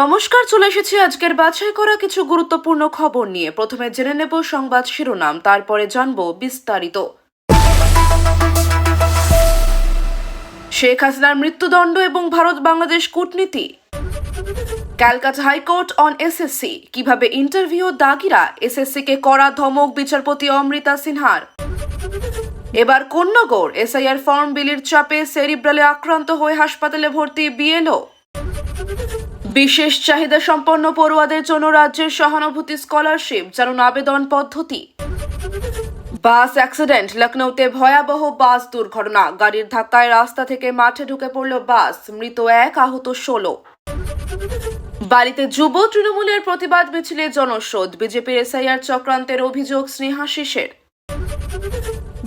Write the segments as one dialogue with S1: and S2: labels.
S1: নমস্কার, চলে এসেছি আজকের বাছাই করা কিছু গুরুত্বপূর্ণ খবর নিয়ে। প্রথমে জেনে নেব সংবাদ শিরোনাম, তারপরে জানব বিস্তারিত। শেখ হাসিনার মৃত্যুদণ্ড এবং ভারত বাংলাদেশ কূটনীতি। Calcutta high court on SSC কীভাবে ইন্টারভিউ দাগিরা এসএসসি কে করা ধমক বিচারপতি অমৃতা সিনহার। এবার কোন্নগর, এসআইআর ফর্ম বিলির চাপে সেরিব্রালে আক্রান্ত হয়ে হাসপাতালে ভর্তি বিএলও। বিশেষ চাহিদা সম্পন্ন পড়ুয়াদের জন্য রাজ্যের সহানুভূতি স্কলারশিপ জানুন আবেদন পদ্ধতি। বাস অ্যাক্সিডেন্ট, লখনৌতে ভয়াবহ বাস দুর্ঘটনা। গাড়ির ধাক্কায় রাস্তা থেকে মাঠে ঢুকে পড়ল বাস, মৃত এক আহত ষোলো। বাড়িতে যুব তৃণমূলের প্রতিবাদ মিছিলে জনস্রোত। বিজেপির এসআইআর চক্রান্তের অভিযোগ স্নেহাশিসের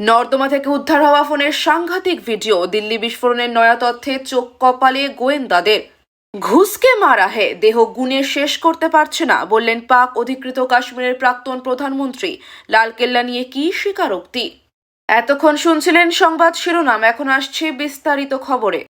S1: নর্দমা থেকে উদ্ধার হওয়া ফোনের সাংঘাতিক ভিডিও। দিল্লি বিস্ফোরণের নয়া তথ্যে চোখ কপালে গোয়েন্দাদের। ঘুষকে মারা হে, দেহ গুণে শেষ করতে পারছে না, বললেন পাক অধিকৃত কাশ্মীরের প্রাক্তন প্রধানমন্ত্রী। লালকেল্লা নিয়ে কি স্বীকারোক্তি? এতক্ষণ শুনছিলেন সংবাদ শিরোনাম, এখন আসছে বিস্তারিত খবরে।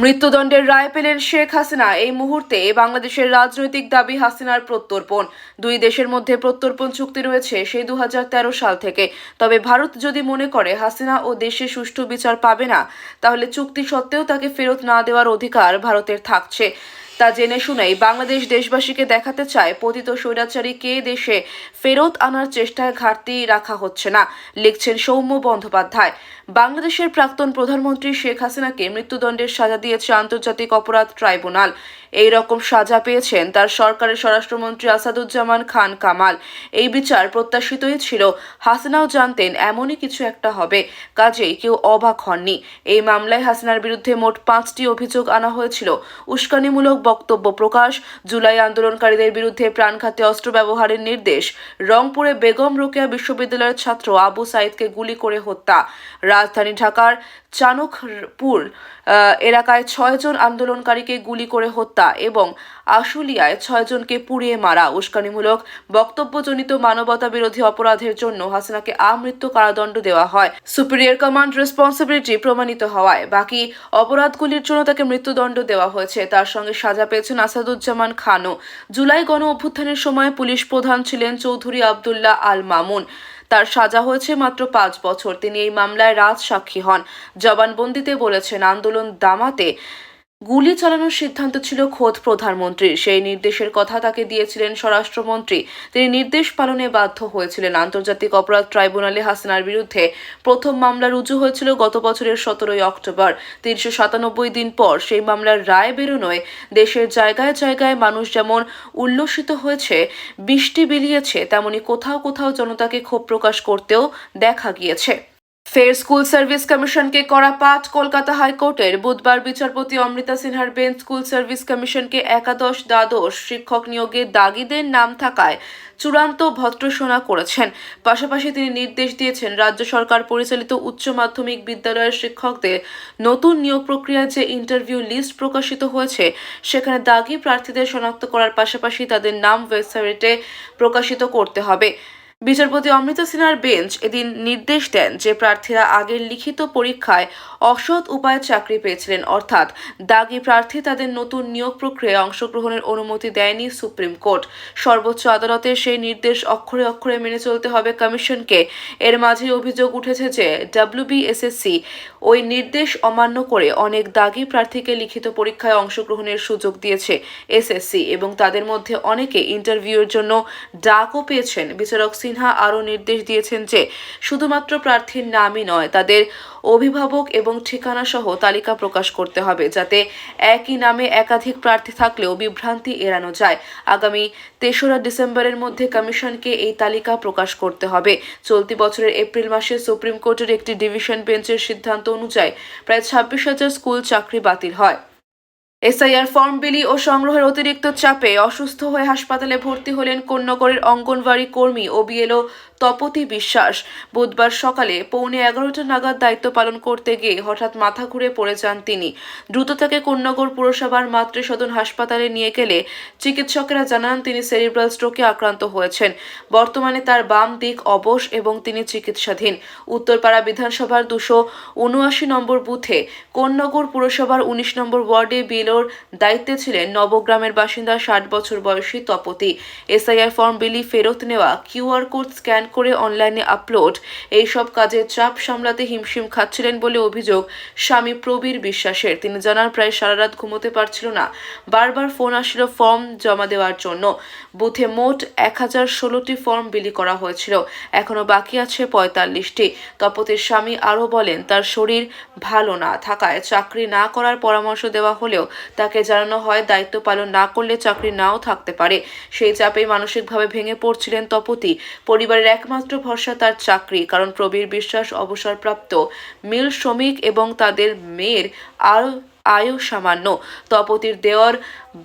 S1: মৃত্যুদণ্ডের রায় পেলেন শেখ হাসিনা। এই মুহূর্তে বাংলাদেশের রাজনৈতিক দাবি হাসিনার প্রত্যর্পণ। দুই দেশের মধ্যে প্রত্যর্পণ চুক্তি রয়েছে সেই দু হাজার তেরো সাল থেকে। তবে ভারত যদি মনে করে হাসিনা ও দেশে সুষ্ঠু বিচার পাবে না, তাহলে চুক্তি সত্ত্বেও তাকে ফেরত না দেওয়ার অধিকার ভারতের থাকছে। তা জেনে শুনেই বাংলাদেশ দেশবাসীকে দেখাতে চায় পতিত স্বৈরাচারীকে দেশে ফেরত আনার চেষ্টায় ঘাটতি রাখা হচ্ছে না, লিখছেন সৌম্য বন্দ্যোপাধ্যায়। বাংলাদেশের প্রাক্তন প্রধানমন্ত্রী শেখ হাসিনাকে মৃত্যুদণ্ডের সাজা দিয়েছে আন্তর্জাতিক অপরাধ ট্রাইব্যুনাল। এই রকম সাজা পেয়েছেন তার সরকারের স্বরাষ্ট্রমন্ত্রী আসাদুজ্জামান খান কামাল। এই বিচার প্রত্যাশিতই ছিল, হাসিনাও জানতেন এমনই কিছু একটা হবে, কাজেই কেউ অবাক হননি। এই মামলায় হাসিনার বিরুদ্ধে মোট পাঁচটি অভিযোগ আনা হয়েছিল। উস্কানিমূলক বক্তব্য প্রকাশ। জুলাই আন্দোলনকারীদের বিরুদ্ধে প্রাণঘাতী অস্ত্র ব্যবহারের নির্দেশ। রংপুরে বেগম রোকেয়া বিশ্ববিদ্যালয়ের ছাত্র আবু সাইদকে গুলি করে হত্যা। রাজধানী ঢাকার চানকপুর এলাকায় ছয়জন আন্দোলনকারীকে গুলি করে হত্যা এবং আশুলিয়ায় ছয়জনকে পুড়িয়ে মারা। উস্কানিমূলক বক্তব্যজনিত মানবতা বিরোধী অপরাধের জন্য হাসিনাকে আমৃত্যু কারাদণ্ড দেওয়া হয়। সুপিরিয়র কমান্ড রেসপন্সিবিলিটি প্রমাণিত হওয়ায় বাকি অপরাধগুলির জন্য তাকে মৃত্যুদণ্ড দেওয়া হয়েছে। তার সঙ্গে সাজা পেয়েছেন আসাদুজ্জামান খানও। জুলাই গণ অভ্যুত্থানের সময় পুলিশ প্রধান ছিলেন চৌধুরী আবদুল্লাহ আল মামুন। তার সাজা হয়েছে মাত্র পাঁচ বছর। তিনি এই মামলায় রাজ সাক্ষী হন। জবানবন্দিতে বলেছেন, আন্দোলন দামাতে গুলি চালানোর সিদ্ধান্ত ছিল খোদ প্রধানমন্ত্রীর সেই নির্দেশের কথা তাকে দিয়েছিলেন স্বরাষ্ট্রমন্ত্রী। তিনি নির্দেশ পালনে বাধ্য হয়েছিলেন। আন্তর্জাতিক অপরাধ ট্রাইব্যুনালে হাসিনার বিরুদ্ধে প্রথম মামলা রুজু হয়েছিল গত বছরের সতেরোই অক্টোবর। তিনশো সাতানব্বই দিন পর সেই মামলার রায় বেরোনোয় দেশের জায়গায় জায়গায় মানুষ যেমন উল্লসিত হয়েছে, বৃষ্টি বিলিয়েছে তেমনি কোথাও কোথাও জনতাকে ক্ষোভ প্রকাশ করতেও দেখা গিয়েছে। ফের স্কুল সার্ভিস কমিশনকে করা পাঠ। কলকাতা হাইকোর্টের বুধবার বিচারপতি অমৃতা সিনহার বেঞ্চ স্কুল সার্ভিস কমিশনকে একাদশ দ্বাদশ শিক্ষক নিয়োগে দাগিদের নাম থাকায় চূড়ান্ত ভৎসনা করেছেন। পাশাপাশি তিনি নির্দেশ দিয়েছেন রাজ্য সরকার পরিচালিত উচ্চ মাধ্যমিক বিদ্যালয়ের শিক্ষকদের নতুন নিয়োগ প্রক্রিয়ায় যে ইন্টারভিউ লিস্ট প্রকাশিত হয়েছে, সেখানে দাগি প্রার্থীদের শনাক্ত করার পাশাপাশি তাদের নাম ওয়েবসাইটে প্রকাশিত করতে হবে। বিচারপতি অমৃত সিনহার বেঞ্চ এদিন নির্দেশ দেন যে প্রার্থীরা আগের লিখিত পরীক্ষায় অসৎ উপায়ে চাকরি পেয়েছিলেন। অর্থাৎ দাগি প্রার্থী তাদের নতুন নিয়োগ প্রক্রিয়ায় অংশগ্রহণের অনুমতি দেয়নি সুপ্রিম কোর্ট। সর্বোচ্চ আদালতের সেই নির্দেশ অক্ষরে অক্ষরে মেনে চলতে হবে কমিশনকে। এর মাঝে অভিযোগ উঠেছে যে ডাব্লিউবিএসএসসি ওই নির্দেশ অমান্য করে অনেক দাগি প্রার্থীকে লিখিত পরীক্ষায় অংশগ্রহণের সুযোগ দিয়েছে এসএসসি এবং তাদের মধ্যে অনেকে ইন্টারভিউয়ের জন্য ডাকও পেয়েছেন। বিচারক সিনহা আরও নির্দেশ দিয়েছেন যে শুধুমাত্র প্রার্থীর নামই নয়, তাদের অভিভাবক এবং ঠিকানা সহ তালিকা প্রকাশ করতে হবে যাতে একই নামে একাধিক প্রার্থী থাকলেও বিভ্রান্তি এড়ানো যায়। আগামী তেসরা ডিসেম্বরের মধ্যে কমিশনকে এই তালিকা প্রকাশ করতে হবে। চলতি বছরের এপ্রিল মাসে সুপ্রিম কোর্টের একটি ডিভিশন বেঞ্চের সিদ্ধান্ত অনুযায়ী প্রায় ছাব্বিশ হাজার স্কুল চাকরি বাতিল হয়। এসআইআর ফর্ম বিলি ও সংগ্রহের অতিরিক্ত চাপে অসুস্থ হয়ে হাসপাতালে ভর্তি হলেন কোন্নগরের অঙ্গনওয়াড়ি কর্মী ও বিএলও তপতি বিশ্বাস। বুধবার সকালে পৌনে এগারোটা নাগাদ দায়িত্ব পালন করতে গিয়ে হঠাৎ মাথা ঘুরে পড়ে যান তিনি। দ্রুত তাকে কন্যাগর পুরসভার মাতৃসদন হাসপাতালে নিয়ে গেলে চিকিৎসকেরা জানান, তিনি সেরিব্রাল স্ট্রোকে আক্রান্ত হয়েছেন। বর্তমানে তার বাম দিক অবশ এবং তিনি চিকিৎসাধীন। উত্তরপাড়া বিধানসভার দুশো উনআশি নম্বর বুথে কোন্নগর পুরসভার উনিশ নম্বর ওয়ার্ডে বিলোর দায়িত্বে ছিলেন নবগ্রামের বাসিন্দা ষাট বছর বয়সী তপতি। এসআইআর ফর্ম বিলি ফেরত নেওয়া কিউআর কোড স্ক্যান করে অনলাইনে আপলোড এইসব কাজের চাপ সামলাতে হিমশিম খাচ্ছিলেন বলে অভিযোগ স্বামী প্রবীর বিশ্বাসের। তিনি জানান, প্রায় সারা রাত ঘুমোতে পারছিল না। বারবার ফোন আসছিল ফর্ম জমা দেওয়ার জন্য। বুথে মোট এক হাজার ষোলোটি ফর্ম বিলি করা হয়েছিল। এখনও বাকি আছে পঁয়তাল্লিশটি। তপতের স্বামী আরও বলেন, তার শরীর ভালো না থাকায় চাকরি না করার পরামর্শ দেওয়া হলেও তাকে জানানো হয়, দায়িত্ব পালন না করলে চাকরি নাও থাকতে পারে। সেই চাপে মানসিকভাবে ভেঙে পড়ছিলেন তপতি। পরিবারের একমাত্র ভরসা তার চাকরি কারণ প্রবীর বিশ্বাস অবসরপ্রাপ্ত মিল শ্রমিক এবং তাদের মেয়ের আরও আয়ও সামান্য। তপতির দেওয়ার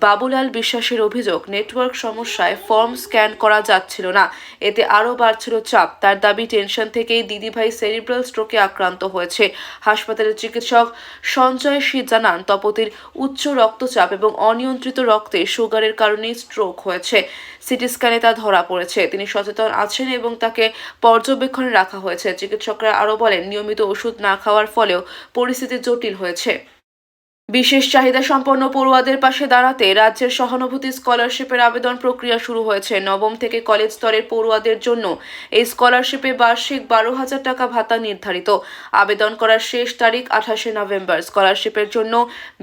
S1: বাবুলাল বিশ্বাসের অভিযোগ, নেটওয়ার্ক সমস্যায় ফর্ম স্ক্যান করা যাচ্ছিল না। এতে আরও বাড়ছিল চাপ। তার দাবি, টেনশন থেকেই দিদিভাই সেরিব্রাল স্ট্রোকে আক্রান্ত হয়েছে। হাসপাতালের চিকিৎসক সঞ্জয় শী জানান তপতির উচ্চ রক্তচাপ এবং অনিয়ন্ত্রিত রক্তে সুগারের কারণেই স্ট্রোক হয়েছে। সিটি স্ক্যানে তা ধরা পড়েছে। তিনি সচেতন আছেন এবং তাকে পর্যবেক্ষণে রাখা হয়েছে। চিকিৎসকরা আরও বলেন, নিয়মিত ওষুধ না খাওয়ার ফলেও পরিস্থিতি জটিল হয়েছে। বিশেষ চাহিদা সম্পন্ন পড়ুয়াদের পাশে দাঁড়াতে রাজ্যের সহানুভূতি স্কলারশিপের আবেদন প্রক্রিয়া শুরু হয়েছে। নবম থেকে কলেজ স্তরের পড়ুয়াদের জন্য এই স্কলারশিপে বার্ষিক বারো হাজার টাকা ভাতা নির্ধারিত। আবেদন করার শেষ তারিখ আঠাশে নভেম্বর। স্কলারশিপের জন্য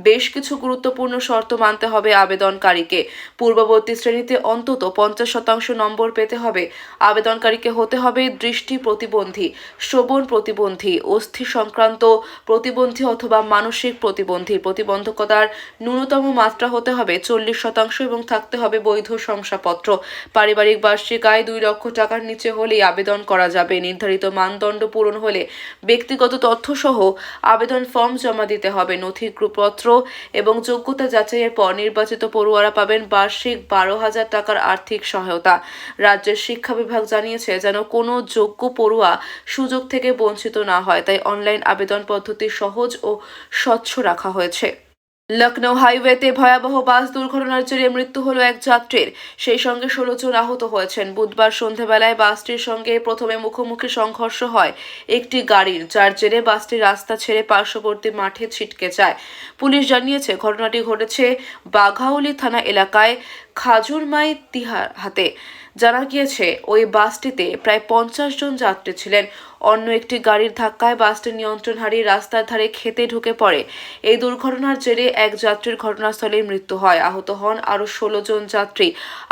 S1: বেশ কিছু গুরুত্বপূর্ণ শর্ত মানতে হবে আবেদনকারীকে। পূর্ববর্তী শ্রেণীতে অন্তত পঞ্চাশ শতাংশ নম্বর পেতে হবে। আবেদনকারীকে হতে হবে দৃষ্টি প্রতিবন্ধী, শ্রবণ প্রতিবন্ধী, অস্থি সংক্রান্ত প্রতিবন্ধী অথবা মানসিক প্রতিবন্ধী প্রতিবন্ধকতার ন্যূনতম মাত্রা হতে হবে চল্লিশ শতাংশ এবং থাকতে হবে বৈধ শংসাপত্র। পারিবারিক বার্ষিক আয় দুই লক্ষ টাকার নিচে হলেই আবেদন করা যাবে। নির্ধারিত মানদণ্ড পূরণ হলে ব্যক্তিগত তথ্য সহ আবেদন ফর্ম জমা দিতে হবে। নথিপত্র এবং যোগ্যতা যাচাইয়ের পর নির্বাচিত পড়ুয়ারা পাবেন বার্ষিক বারো হাজার টাকার আর্থিক সহায়তা। রাজ্যের শিক্ষা বিভাগ জানিয়েছে যেন কোনো যোগ্য পড়ুয়া সুযোগ থেকে বঞ্চিত না হয়, তাই অনলাইন আবেদন পদ্ধতি সহজ ও স্বচ্ছ রাখা হয়েছে। লখনৌ হাইওয়েতে ভয়াবহ বাস দুর্ঘটনার জেরে মৃত্যু হল এক যাত্রীর। সেই সঙ্গে ষোলো জন আহত হয়েছেন। বুধবার সন্ধেবেলায় বাসটির সঙ্গে প্রথমে মুখোমুখি সংঘর্ষ হয় একটি গাড়ির, যার জেরে বাসটি রাস্তা ছেড়ে পার্শ্ববর্তী মাঠে ছিটকে যায়। পুলিশ জানিয়েছে, ঘটনাটি ঘটেছে বাঘাউলি থানা এলাকায়। খাজুরমাই তিহার হাতে। জানা গিয়েছে, ওই বাসটিতে প্রায় পঞ্চাশ জন যাত্রী ছিলেন। অন্য একটি গাড়ির ধাক্কায় বাসটি নিয়ন্ত্রণ হারিয়ে রাস্তার ধারে খেতে ঢুকে পড়ে। এই দুর্ঘটনার জেরে এক যাত্রীর ঘটনাস্থলেই মৃত্যু হয়। আহত হন আরও ষোলো জন যাত্রী।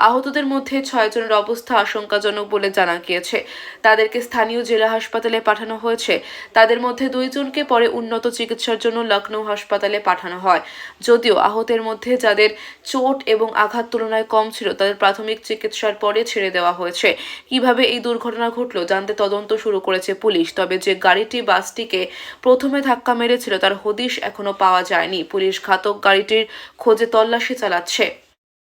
S1: আহতদের মধ্যে ছয় জনের অবস্থা আশঙ্কাজনক বলে জানা গিয়েছে। তাদেরকে স্থানীয় জেলা হাসপাতালে পাঠানো হয়েছে। তাদের মধ্যে দুইজনকে পরে উন্নত চিকিৎসার জন্য লখনৌ হাসপাতালে পাঠানো হয়। যদিও আহতের মধ্যে যাদের চোট এবং আঘাত তুলনায় কম ছিল। তাদের প্রাথমিক চিকিৎসার পরে ছেড়ে দেওয়া হয়েছে। কীভাবে এই দুর্ঘটনা ঘটল জানতে তদন্ত শুরু করেছে পুলিশ। তবে যে গাড়িটি, বাসটিকে প্রথমে ধাক্কা মেরেছিল তার হদিশ এখনও পাওয়া যায়নি। পুলিশ ঘাতক গাড়িটির খোঁজে তল্লাশি চালাচ্ছে।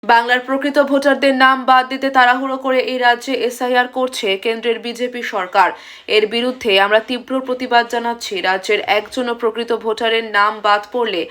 S1: বাংলার প্রকৃত ভোটারদের নাম বাদ দিতে তাড়াহুড়ো করে এই রাজ্যে এসআইআর করছে কেন্দ্রের বিজেপি সরকার। এর বিরুদ্ধে আমরা তীব্র প্রতিবাদ জানাচ্ছি। রাজ্যের একজনও প্রকৃত ভোটারের নাম বাদ পড়লে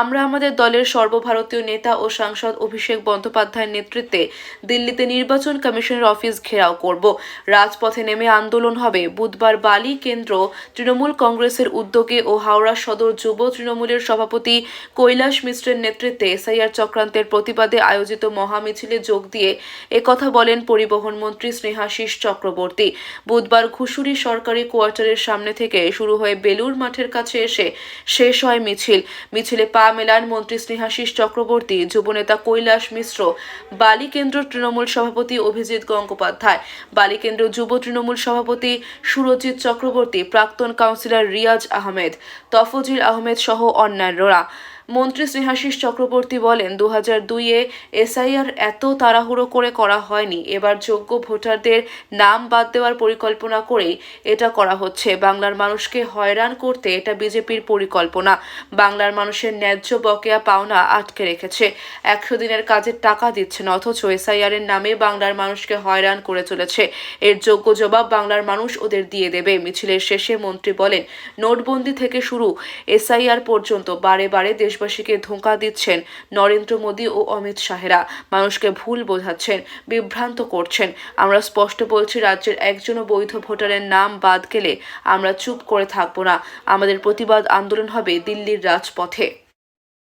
S1: আমরা আমাদের দলের সর্বভারতীয় নেতা ও সাংসদ অভিষেক বন্দ্যোপাধ্যায়ের নেতৃত্বে দিল্লিতে নির্বাচন কমিশনের অফিস ঘেরাও করব। রাজপথে নেমে আন্দোলন হবে। বুধবার বালি কেন্দ্র তৃণমূল কংগ্রেসের উদ্যোগে ও হাওড়া সদর যুব তৃণমূলের সভাপতি কৈলাস মিশ্রের নেতৃত্বে এসআইআর চক্রান্তের প্রতিবাদে আয়োজিত মহামিছিলে যোগ দিয়ে একথা বলেন পরিবহন মন্ত্রী স্নেহাশিস চক্রবর্তী। বুধবার ঘুষুরি সরকারি কোয়ার্টারের সামনে থেকে শুরু হয়ে বেলুর মাঠের কাছে এসে শেষ হয় মিছিল। মিছিলে পা মেলান মন্ত্রী স্নেহাশিস চক্রবর্তী, যুবনেতা কৈলাস মিশ্র, বালিকেন্দ্র তৃণমূল সভাপতি অভিজিৎ গঙ্গোপাধ্যায়, বালিকেন্দ্র যুব তৃণমূল সভাপতি সুরজিৎ চক্রবর্তী, প্রাক্তন কাউন্সিলর রিয়াজ আহমেদ, তফজিল আহমেদ সহ অন্যান্যরা। মন্ত্রী স্নেহাশিস চক্রবর্তী বলেন দু হাজার দুইয়ে এসআইআর এত তাড়াহুড়ো করে করা হয়নি। এবার যোগ্য ভোটারদের নাম বাদ দেওয়ার পরিকল্পনা করেই এটা করা হচ্ছে। বাংলার মানুষকে হয়রান করতে এটা বিজেপির পরিকল্পনা। বাংলার মানুষের ন্যায্য বকেয়া পাওনা আটকে রেখেছে। একশো দিনের কাজের টাকা দিচ্ছে না অথচ এসআইআর এর নামে বাংলার মানুষকে হয়রান করে চলেছে। এর যোগ্য জবাব বাংলার মানুষ ওদের দিয়ে দেবে। মিছিলের শেষে মন্ত্রী বলেন, নোটবন্দি থেকে শুরু এসআইআর পর্যন্ত বারে বারে দেশবাসীকে ধোঁকা দিচ্ছেন নরেন্দ্র মোদী ও অমিত শাহেরা। মানুষকে ভুল বোঝাচ্ছেন, বিভ্রান্ত করছেন। আমরা স্পষ্ট বলছি, রাজ্যের একজনও বৈধ ভোটারের নাম বাদ গেলে আমরা চুপ করে থাকব না। আমাদের প্রতিবাদ আন্দোলন হবে দিল্লির রাজপথে।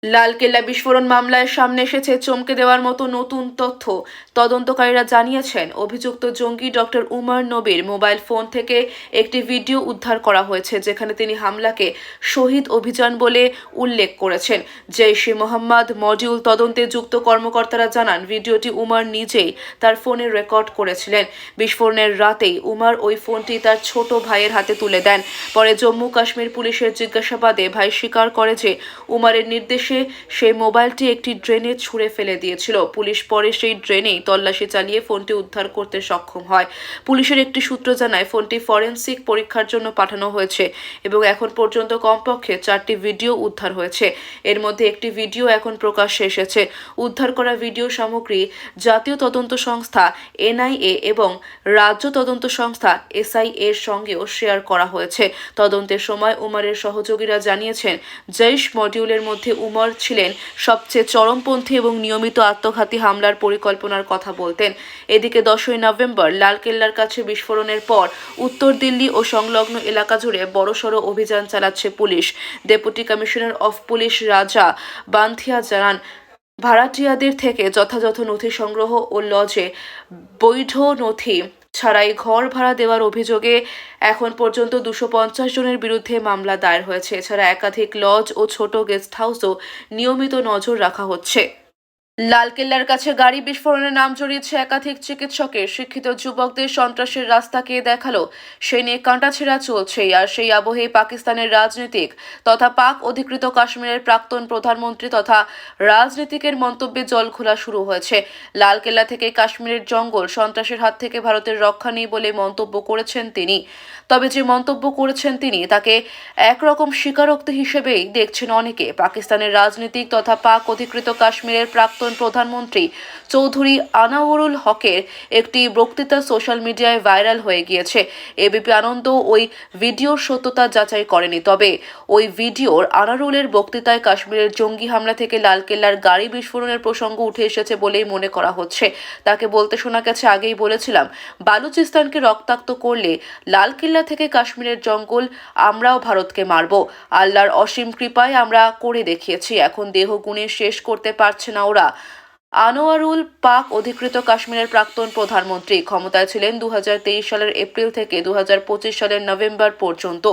S1: লালকেল্লা বিস্ফোরণ মামলায় সামনে এসেছে চমকে দেওয়ার মতো নতুন তথ্য। তদন্তকারীরা জানিয়েছেন, অভিযুক্ত জঙ্গি ডক্টর উমর নবীর মোবাইল ফোন থেকে একটি ভিডিও উদ্ধার করা হয়েছে, যেখানে তিনি হামলাকে শহীদ অভিযান বলে উল্লেখ করেছেন। জৈশে মোহাম্মদ মডিউল তদন্তে যুক্ত কর্মকর্তারা জানান, ভিডিওটি উমর নিজেই তার ফোনে রেকর্ড করেছিলেন। বিস্ফোরণের রাতেই উমর ওই ফোনটি তার ছোট ভাইয়ের হাতে তুলে দেন। পরে জম্মু কাশ্মীর পুলিশের জিজ্ঞাসাবাদে ভাই স্বীকার করে যে, উমারের নির্দেশে সেই মোবাইলটি একটি ড্রেনে ছুঁড়ে ফেলে দিয়েছিল। পুলিশ পরে সেই ড্রেনেই তল্লাশি চালিয়ে ফোনটি উদ্ধার করতে সক্ষম হয়। পুলিশের একটি সূত্র জানায়, ফোনটি ফরেনসিক পরীক্ষার জন্য পাঠানো হয়েছে এবং এখন পর্যন্ত কমপক্ষে চারটি ভিডিও উদ্ধার হয়েছে। এর মধ্যে একটি ভিডিও এখন প্রকাশ্যে এসেছে। উদ্ধার করা ভিডিও সামগ্রী জাতীয় তদন্ত সংস্থা, এনআইএ এবং রাজ্য তদন্ত সংস্থা, এসআই এর সঙ্গেও শেয়ার করা হয়েছে। তদন্তের সময় উমারের সহযোগীরা জানিয়েছেন, জৈশ মডিউলের মধ্যে উমর ছিলেন সবচেয়ে চরমপন্থী এবং নিয়মিত আত্মঘাতী হামলার পরিকল্পনার কথা বলতেন। এদিকে দশই নভেম্বর লালকেল্লার কাছে বিস্ফোরণের পর উত্তর দিল্লি ও সংলগ্ন এলাকা জুড়ে বড়সড় অভিযান চালাচ্ছে police. Deputy commissioner of police Raja Banthia জানান, ভাড়াটিয়াদের থেকে যথাযথ নথি সংগ্রহ ও লজে বৈধ নথি ছাড়াই ঘর ভাড়া দেওয়ার অভিযোগে এখন পর্যন্ত দুশো পঞ্চাশ জনের বিরুদ্ধে মামলা দায়ের হয়েছে। এছাড়া একাধিক লজ ও ছোট গেস্ট হাউসও নিয়মিত নজর রাখা হচ্ছে। লালকেল্লার কাছে গাড়ি বিস্ফোরণে নাম জড়িয়েছে একাধিক চিকিৎসকের। শিক্ষিত যুবকদের সন্ত্রাসের রাস্তা রাস্তাকে দেখাল, সে নিয়ে কাঁটাছেড়া চলছে আর সেই আবহে পাকিস্তানের রাজনীতিক তথা পাক অধিকৃত কাশ্মীরের প্রাক্তন প্রধানমন্ত্রী তথা রাজনীতিকের মন্তব্যে জল খোলা শুরু হয়েছে। লালকেল্লা থেকে কাশ্মীরের জঙ্গল সন্ত্রাসের হাত থেকে ভারতের রক্ষা নেই বলে মন্তব্য করেছেন তিনি। তবে যে মন্তব্য করেছেন তিনি, তাকে একরকম স্বীকারোক্তি হিসেবেই দেখছেন অনেকে। পাকিস্তানের রাজনীতিক তথা পাক অধিকৃত কাশ্মীরের প্রাক্তন প্রধানমন্ত্রী চৌধুরী আনাওয়ারুল হকের একটি বক্তৃতা সোশ্যাল মিডিয়ায় ভাইরাল হয়ে গিয়েছে। এবিপি আনন্দ ওই ভিডিওর সত্যতা যাচাই করেনি। তবে ওই ভিডিওর আনারুলের বক্তৃতায় কাশ্মীরের জঙ্গি হামলা থেকে লালকেল্লার গাড়ি বিস্ফোরণের প্রসঙ্গ উঠে এসেছে বলেই মনে করা হচ্ছে। তাকে বলতে শোনা গেছে, আগেই বলেছিলাম, বালুচিস্তানকে রক্তাক্ত করলে লালকেল্লা থেকে কাশ্মীরের জঙ্গল, আমরাও ভারতকে মারব। আল্লাহর অসীম কৃপায় আমরা করে দেখিয়েছি। এখন দেহ গুণে শেষ করতে পারছে না ওরা। আনোয়ারুল পাক অধিকৃত কাশ্মীরের প্রাক্তন প্রধানমন্ত্রী। ক্ষমতায় ছিলেন দু হাজার তেইশ সালের এপ্রিল থেকে দুহাজার পঁচিশ সালের নভেম্বর পর্যন্ত।